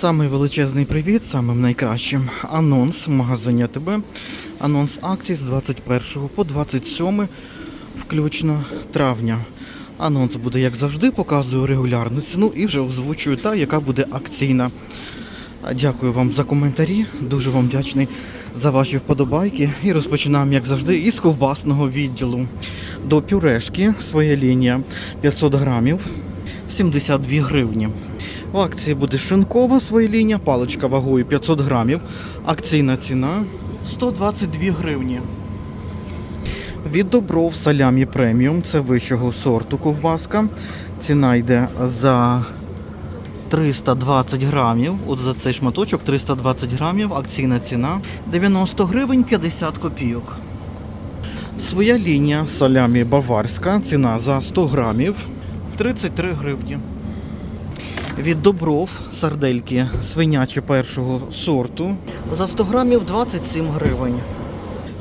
Самий величезний привіт, самим найкращим анонс в магазині АТБ. Анонс акцій з 21 по 27 включно травня. Анонс буде, як завжди, показую регулярну ціну і вже озвучую та, яка буде акційна. Дякую вам за коментарі, дуже вам вдячний за ваші вподобайки. І розпочинаємо, як завжди, із ковбасного відділу. До пюрешки своя лінія 500 грамів 72 гривні. В акції буде шинкова своя лінія, паличка вагою 500 грамів. Акційна ціна 122 гривні. Від Добров салямі преміум, це вищого сорту ковбаска. Ціна йде за 320 грамів. От за цей шматочок 320 грамів. Акційна ціна 90 гривень 50 копійок. Своя лінія салямі баварська. Ціна за 100 грамів 33 гривні. Від Добров сардельки свинячі першого сорту. За 100 грамів 27 гривень.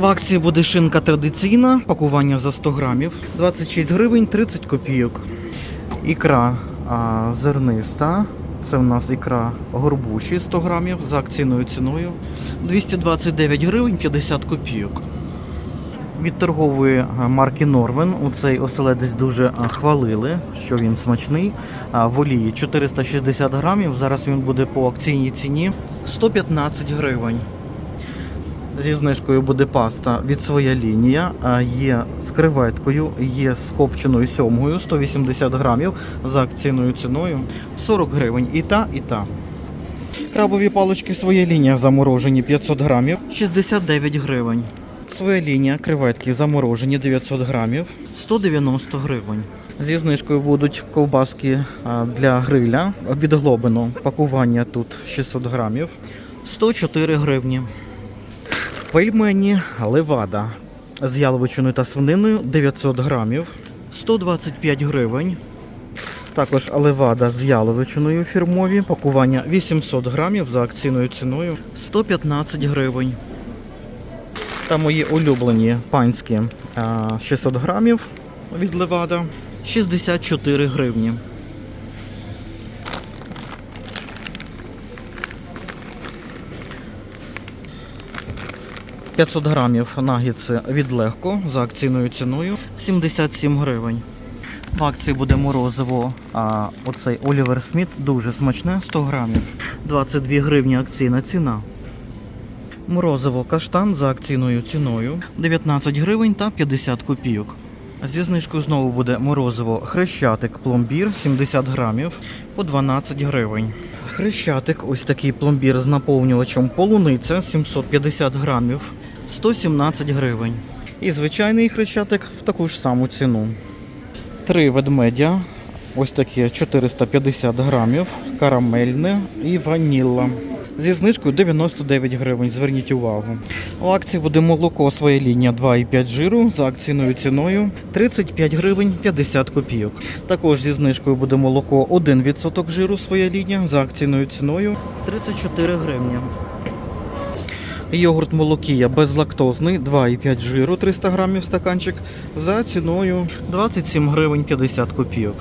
В акції буде шинка традиційна, пакування за 100 грамів, 26 гривень 30 копійок. Ікра а, зерниста. Це у нас ікра горбуші 100 грамів за акційною ціною. 229 гривень 50 копійок. Від торгової марки Норвен у цей оселедець дуже хвалили, що він смачний. В олії 460 грамів. Зараз він буде по акційній ціні 115 гривень. Зі знижкою буде паста від своя лінія. Є з креветкою, є з копченою сьомгою 180 грамів за акційною ціною 40 гривень. І та, і та. Крабові палички своя лінія заморожені 500 грамів 69 гривень. Своя лінія креветки заморожені 900 грамів 190 гривень. Зі знижкою будуть ковбаски для гриля від глобину. Пакування тут 600 грамів 104 гривні. Пельмені Левада з яловичиною та свининою 900 грамів 125 гривень. Також левада з яловичиною фірмові. Пакування 800 грамів за акційною ціною 115 гривень. Та мої улюблені панські 600 грамів від левада 64 гривні. – 500 грамів нагідси від легко за акційною ціною 77 гривень. В акції буде морозиво, а оцей Олівер Сміт дуже смачне 100 грамів. 22 гривні акційна ціна. Морозиво каштан за акційною ціною 19 гривень та 50 копійок. Зі знижкою знову буде морозиво хрещатик пломбір 70 грамів по 12 гривень. Хрещатик, ось такий пломбір з наповнювачем полуниця 750 грамів 117 гривень. І звичайний хрещатик в таку ж саму ціну. Три ведмедя, ось такі 450 грамів, карамельне і ванілла. Зі знижкою 99 гривень, зверніть увагу. У акції буде молоко своя лінія 2,5 жиру за акційною ціною 35 гривень 50 копійок. Також зі знижкою буде молоко 1% жиру своя лінія за акційною ціною 34 гривні. Йогурт молокія безлактозний 2,5 жиру 300 грамів стаканчик за ціною 27 гривень 50 копійок.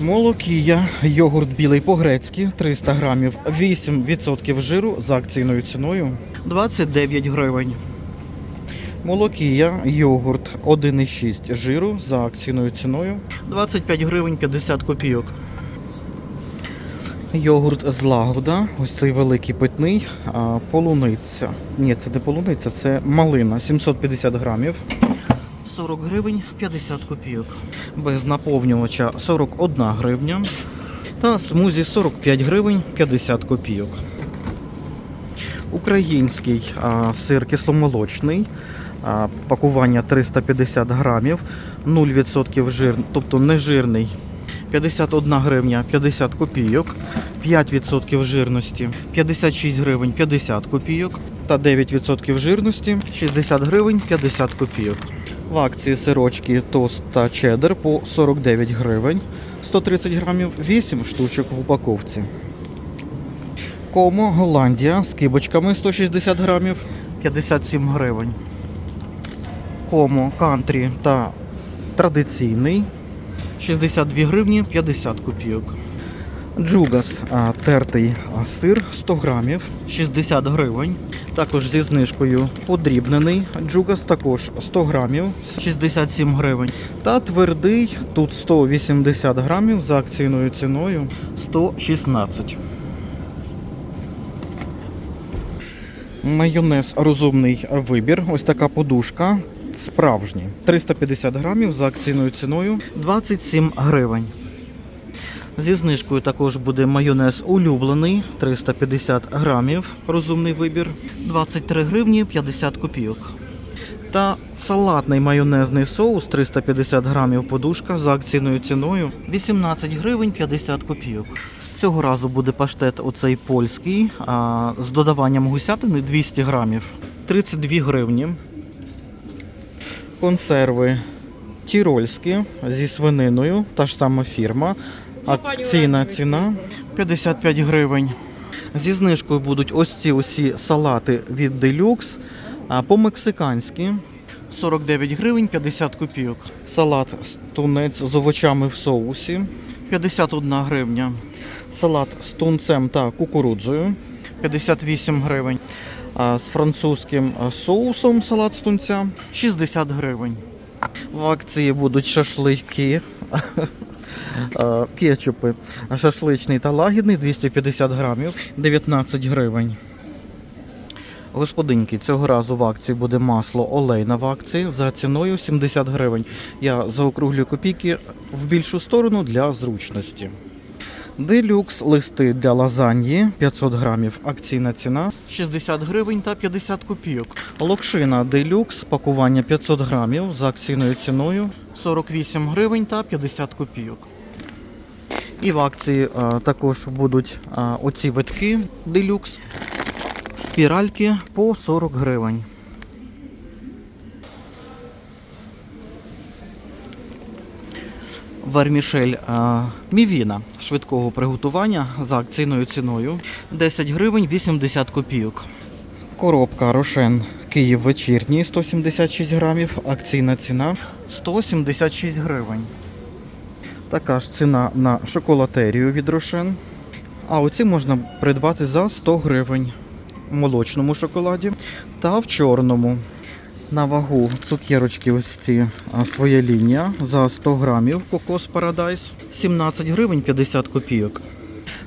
Молокія, йогурт білий по-грецьки 300 грамів, 8% жиру за акційною ціною 29 гривень. Молокія, йогурт 1,6 жиру за акційною ціною 25 гривень 50 копійок. Йогурт з лагода, ось цей великий питний, полуниця. Ні, це не полуниця, це малина, 750 грамів. 40 гривень 50 копійок. Без наповнювача 41 гривня. Та смузі 45 гривень 50 копійок. Український а, сир кисломолочний. А, пакування 350 грамів, 0% жир, тобто нежирний 51 гривня 50 копійок, 5% жирності 56 гривень 50 копійок та 9% жирності 60 гривень 50 копійок. В акції сирочки тост та чеддер по 49 гривень 130 грамів, 8 штучок в упаковці. Комо Голландія з кибочками 160 грамів 57 гривень. Комо кантрі та традиційний 62 гривні 50 копійок. Джугас тертий сир 100 грамів, 60 гривень. Також зі знижкою подрібнений джугас, також 100 грамів, 67 гривень. Та твердий, тут 180 грамів за акційною ціною 116. Майонез розумний вибір. Ось така подушка. Справжній. 350 грамів за акційною ціною 27 гривень. Зі знижкою також буде майонез улюблений 350 грамів. Розумний вибір 23 гривні 50 копійок. Та салатний майонезний соус 350 грамів подушка за акційною ціною 18 гривень 50 копійок. Цього разу буде паштет оцей польський а, з додаванням гусятини 200 грамів 32 гривні. Консерви тірольські зі свининою, та ж сама фірма. Акційна ціна 55 гривень. Зі знижкою будуть ось ці усі салати від Deluxe, а по-мексиканськи 49 гривень 50 копійок. Салат тунець з овочами в соусі 51 гривня. Салат з тунцем та кукурудзою 58 гривень. А з французьким соусом салат з тунця 60 гривень. В акції будуть шашлики, кетчупи. Шашличний та лагідний 250 грамів, 19 гривень. Господинки, цього разу в акції буде масло олейна в акції за ціною 70 гривень. Я заокруглюю копійки в більшу сторону для зручності. Делюкс листи для лазаньї 500 грамів. Акційна ціна 60 гривень та 50 копійок. Локшина Делюкс пакування 500 грамів за акційною ціною 48 гривень та 50 копійок. І в акції а, також будуть а, оці витки Делюкс. Спіральки по 40 гривень. Вермішель а, Мівіна швидкого приготування за акційною ціною 10 гривень 80 копійок. Коробка Рошен Київ вечірній 176 грамів. Акційна ціна 176 гривень. Така ж ціна на шоколатерію від Рошен. А оці можна придбати за 100 гривень в молочному шоколаді та в чорному. На вагу цукерочки ось ці а, своя лінія за 100 грамів Кокос Парадайс 17 гривень 50 копійок.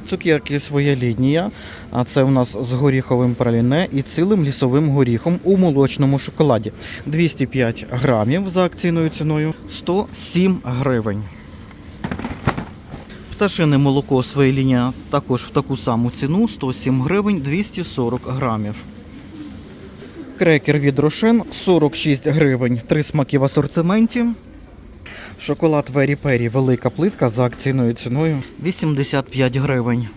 Цукерки своя лінія, а це у нас з горіховим праліне і цілим лісовим горіхом у молочному шоколаді. 205 грамів за акційною ціною 107 гривень. Пташине молоко своя лінія також в таку саму ціну 107 гривень 240 грамів. Крекер від Рошен 46 гривень, три смаки в асортименті. Шоколад Вері Пері велика плитка за акційною ціною 85 гривень.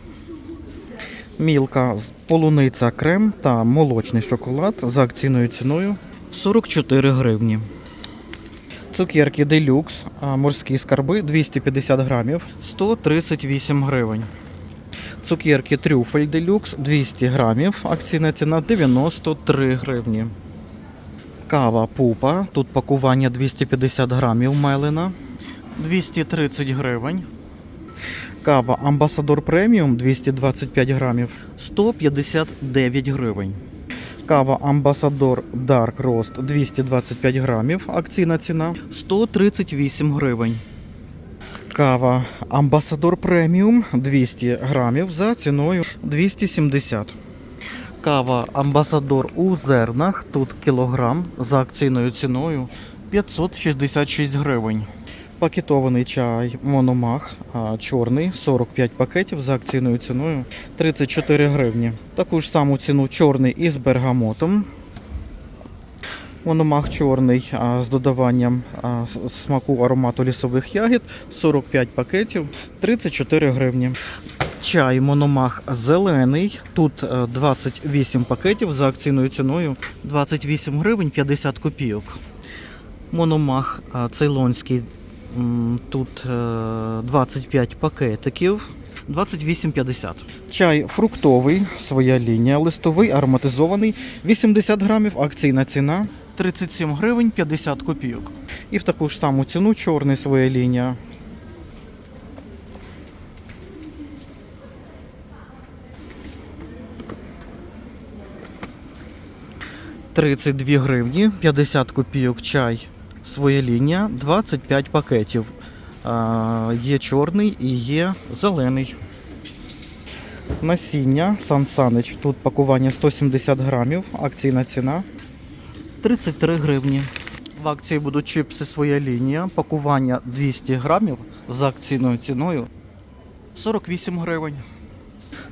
Мілка полуниця крем та молочний шоколад за акційною ціною 44 гривні. Цукерки Делюкс, морські скарби 250 грамів 138 гривень. Цукерки Трюфель Делюкс 200 грамів. Акційна ціна 93 гривні. Кава Пупа. Тут пакування 250 грамів мелена. 230 гривень. Кава Амбасадор Преміум 225 грамів 159 гривень. Кава Амбасадор Dark Roast 225 грамів. Акційна ціна 138 гривень. Кава Амбасадор Преміум 200 грамів за ціною 270. Кава Амбасадор у зернах тут кілограм за акційною ціною 566 гривень. Пакетований чай Мономах чорний 45 пакетів за акційною ціною 34 гривні. Таку ж саму ціну чорний із бергамотом. Мономах чорний з додаванням смаку аромату лісових ягід 45 пакетів 34 гривні. Чай Мономах зелений. Тут е, 28 пакетів за акційною ціною 28 гривень 50 копійок. Мономах цейлонський. Тут е, 25 пакетиків. 28,50. Чай фруктовий, своя лінія, листовий, ароматизований, 80 грамів, акційна ціна 37 гривень 50 копійок. І в таку ж саму ціну чорний своя лінія. 32 гривні, 50 копійок чай. Своя лінія, 25 пакетів. Є чорний і є зелений. Насіння Сан Санич. Тут пакування 170 грамів, акційна ціна 33 гривні. В акції будуть чипси своя лінія, пакування 200 грамів за акційною ціною 48 гривень.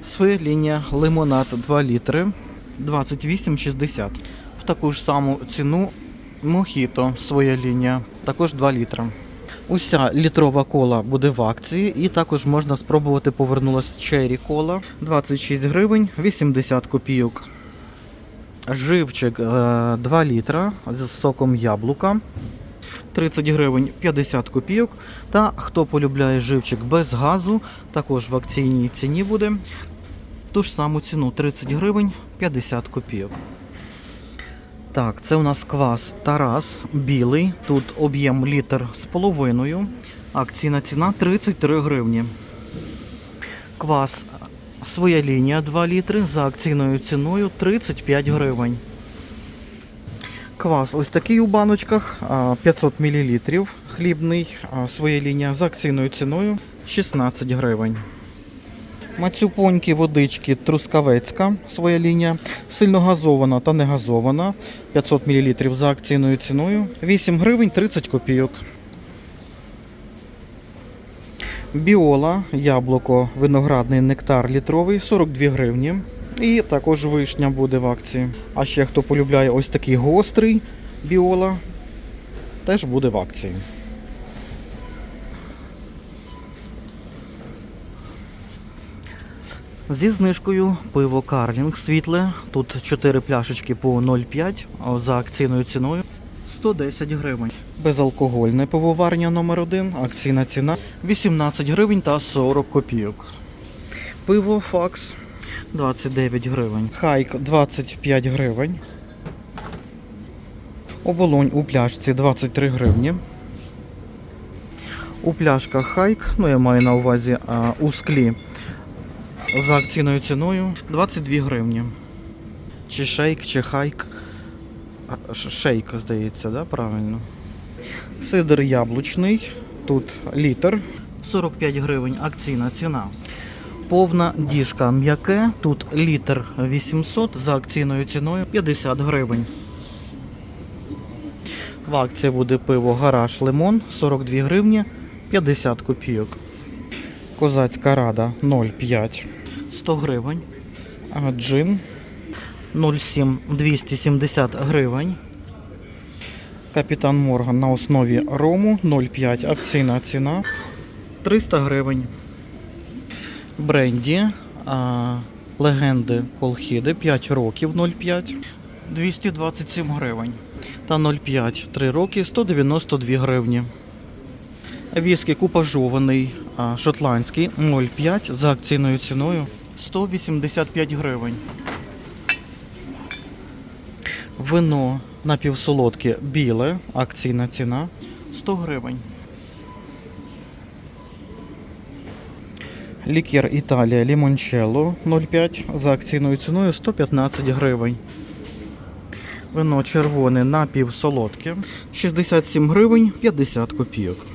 Своя лінія лимонад 2 літри 28,60. Таку ж саму ціну мохіто своя лінія, також 2 літра. Уся літрова кола буде в акції, і також можна спробувати повернулась черрі кола 26 гривень 80 копійок. Живчик е, 2 літра з соком яблука 30 гривень 50 копійок. Та хто полюбляє живчик без газу, також в акційній ціні буде ту ж саму ціну 30 гривень 50 копійок. Так, це у нас квас Тарас білий. Тут об'єм літр з половиною. Акційна ціна 33 гривні. Квас своя лінія 2 літри за акційною ціною 35 гривень. Квас ось такий у баночках 500 мл. Хлібний своя лінія за акційною ціною 16 гривень. Мацюпоньки водички Трускавецька, своя лінія, сильно газована та не газована, 500 мл за акційною ціною, 8 гривень 30 копійок. Біола, яблуко, виноградний нектар літровий 42 гривні. І також вишня буде в акції. А ще хто полюбляє ось такий гострий біола, теж буде в акції. Зі знижкою пиво Карлінг світле. Тут 4 пляшечки по 0,5 за акційною ціною 110 гривень. Безалкогольне пивоварня номер 1 акційна ціна 18 гривень та 40 копійок. Пиво Факс 29 гривень. Хайк 25 гривень. Оболонь у пляшці 23 гривні. У пляшках Хайк, ну я маю на увазі а, у склі за акційною ціною 22 гривні. Чи шейк, чи хайк. Шейк, здається, да? правильно. Сидр яблучний. Тут літр 45 гривень акційна ціна. Повна діжка м'яке. Тут літр 800 за акційною ціною 50 гривень. В акції буде пиво Гараж Лимон 42 гривні 50 копійок. Козацька рада 0,5 100 гривень. Джин 0,7 270 гривень. Капітан Морган на основі рому 0,5 акційна ціна 300 гривень. Бренді а, легенди Колхіди 5 років 0,5 227 гривень. Та 0,5 3 роки 192 гривні. Віскі купажований шотландський 0,5 за акційною ціною 185 гривень. Вино напівсолодке біле, акційна ціна 100 гривень. Лікер Італія Лімончелло 0,5 за акційною ціною 115 гривень. Вино червоне напівсолодке 67 гривень 50 копійок.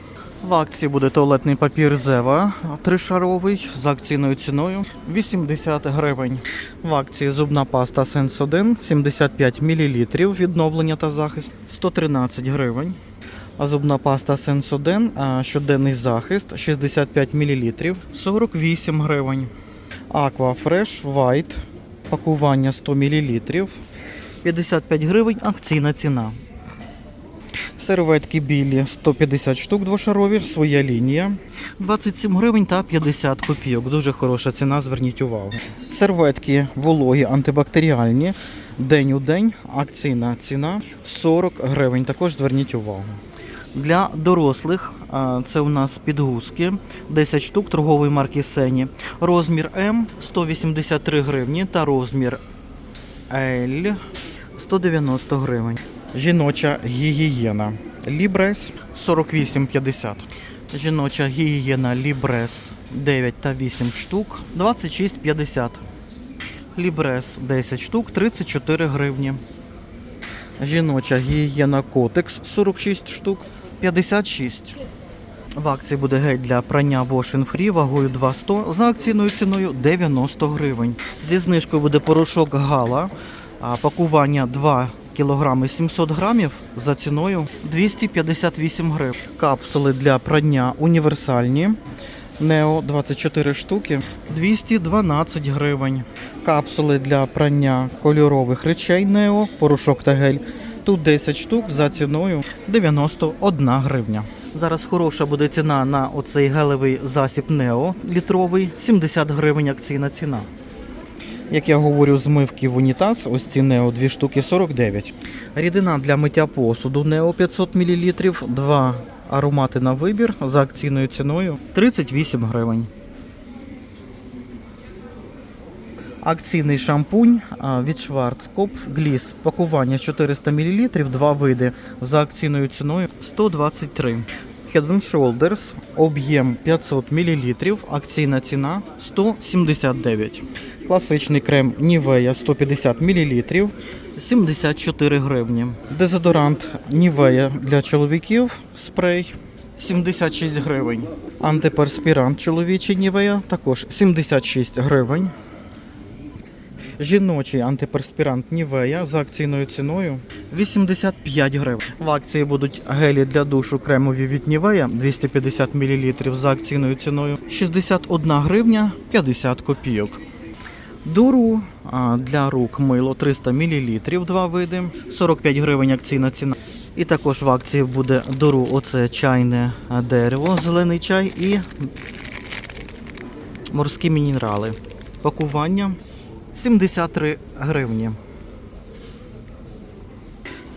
В акції буде туалетний папір Зева тришаровий за акційною ціною 80 гривень. В акції зубна паста Sensodyne 75 мл відновлення та захист 113 гривень. А зубна паста Sensodyne а, щоденний захист 65 мл 48 гривень. Aqua Fresh White пакування 100 мл 55 гривень акційна ціна. Серветки білі 150 штук двошарові, своя лінія. 27 гривень та 50 копійок. Дуже хороша ціна, зверніть увагу. Серветки вологі антибактеріальні. День у день, акційна ціна 40 гривень. Також зверніть увагу. Для дорослих це у нас підгузки 10 штук торгової марки Сені. Розмір М 183 гривні та розмір L 190 гривень. Жіноча гігієна. Лібрес 48,50. Жіноча гігієна Лібрес 9 та 8 штук 26,50. Лібрес 10 штук 34 гривні. Жіноча гігієна котекс 46 штук, 56. В акції буде гель для прання Wash Free вагою 2,100 за акційною ціною 90 гривень. Зі знижкою буде порошок Гала, пакування 2 кг 700 грамів за ціною 258 гривень. Капсули для прання універсальні. Нео 24 штуки 212 гривень. Капсули для прання кольорових речей Нео, порошок та гель. Тут 10 штук за ціною 91 гривня. Зараз хороша буде ціна на оцей гелевий засіб Нео літровий 70 гривень акційна ціна. Як я говорю, змивки в унітаз, ось ці Нео 2 штуки 49. Рідина для миття посуду Нео 500 мл, два аромати на вибір за акційною ціною 38 гривень. Акційний шампунь від Schwarzkopf Gliss. Пакування 400 мл, два види за акційною ціною 123. Head and Shoulders, об'єм 500 мл, акційна ціна 179. Класичний крем Nivea 150 мл, 74 гривні. Дезодорант Nivea для чоловіків спрей 76 гривень. Антиперспірант чоловічий Nivea також 76 гривень. Жіночий антиперспірант Нівея за акційною ціною 85 гривень. В акції будуть гелі для душу кремові від Нівея 250 мл за акційною ціною 61 гривня 50 копійок. Дуру для рук мило 300 мл, два види, 45 гривень акційна ціна. І також в акції буде дуру, оце чайне дерево, зелений чай і морські мінерали. Пакування 73 гривні.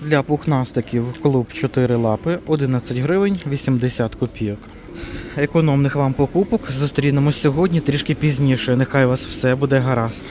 Для пухнастиків клуб 4 лапи 11 гривень 80 копійок. Економних вам покупок зустрінемось сьогодні трішки пізніше. Нехай у вас все буде гаразд.